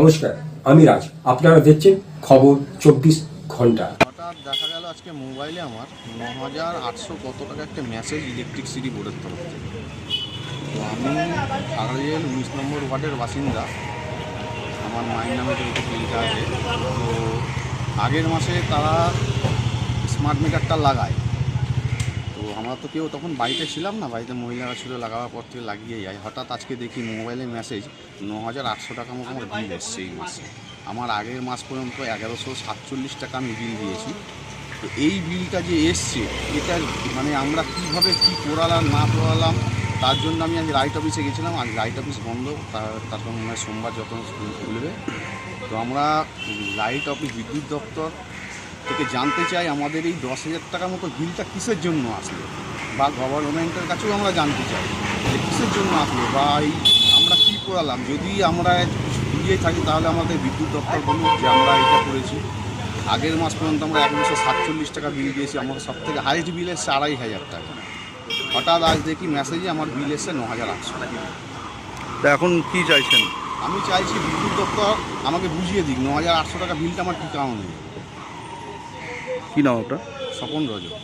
নমস্কার, আমি রাজ। আপনারা দেখছেন খবর চব্বিশ ঘণ্টা। হঠাৎ দেখা গেল আজকে মোবাইলে আমার ন হাজার আটশো কত টাকা একটা মেসেজ ইলেকট্রিসিটি বোর্ডের তরফ থেকে। তো আমি খাগড়াইয়ের উনিশ নম্বর ওয়ার্ডের বাসিন্দা। আমার মায়ের নামে যেহেতু বিলটা আছে। তো আগের মাসে তারা স্মার্ট মিটারটা লাগায়। আমরা তো কেউ তখন বাড়িতে ছিলাম না, বাড়িতে মহিলারা ছিল লাগাবার পর থেকে লাগিয়ে যায় হঠাৎ আজকে দেখি মোবাইলে মেসেজ ন হাজার আটশো টাকা মতো আমার বিল এসছে এই মাসে। আমার আগের মাস পর্যন্ত এগারোশো সাতচল্লিশ টাকা আমি বিল দিয়েছি। তো এই বিলটা যে এসছে, এটা মানে আমরা কীভাবে কী পড়ালাম, না পড়ালাম, তার জন্য আমি আজ রাইট অফিসে গেছিলাম। আজ রাইট অফিস বন্ধ তার- তারপর মনে হয় সোমবার যত খুলবে। তো আমরা লাইট অফিস বিদ্যুৎ দপ্তর থেকে জানতে চাই আমাদের এই দশ হাজার টাকার মতো বিলটা কিসের জন্য আসলো? বা গভর্নমেন্টের কাছেও আমরা জানতে চাই যে কিসের জন্য আসলো? বা এই আমরা কী করালাম? যদি আমরা দিয়ে থাকি তাহলে আমাদের বিদ্যুৎ দপ্তর বলুন যে আমরা এটা করেছি। আগের মাস পর্যন্ত আমরা এক একশো সাতচল্লিশ টাকা বিল দিয়েছি আমাদের সব থেকে হাইস্ট বিল এসছে আড়াই হাজার টাকা। হঠাৎ আজ দেখি মেসেজে আমার বিল এসছে ন হাজার আটশো তা এখন কি চাইছেন? আমি চাইছি বিদ্যুৎ দপ্তর আমাকে বুঝিয়ে দিক ন হাজার আটশো টাকা বিলটা আমার কী কারণে? কি নাম ওটা? স্বপন রজক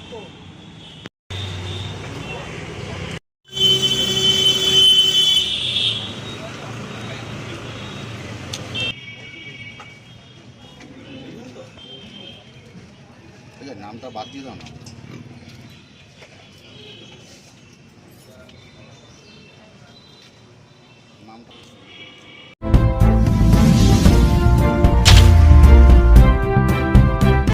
ঠিক আছে, নামটা বাদ দিয়ে দাও না। নামটা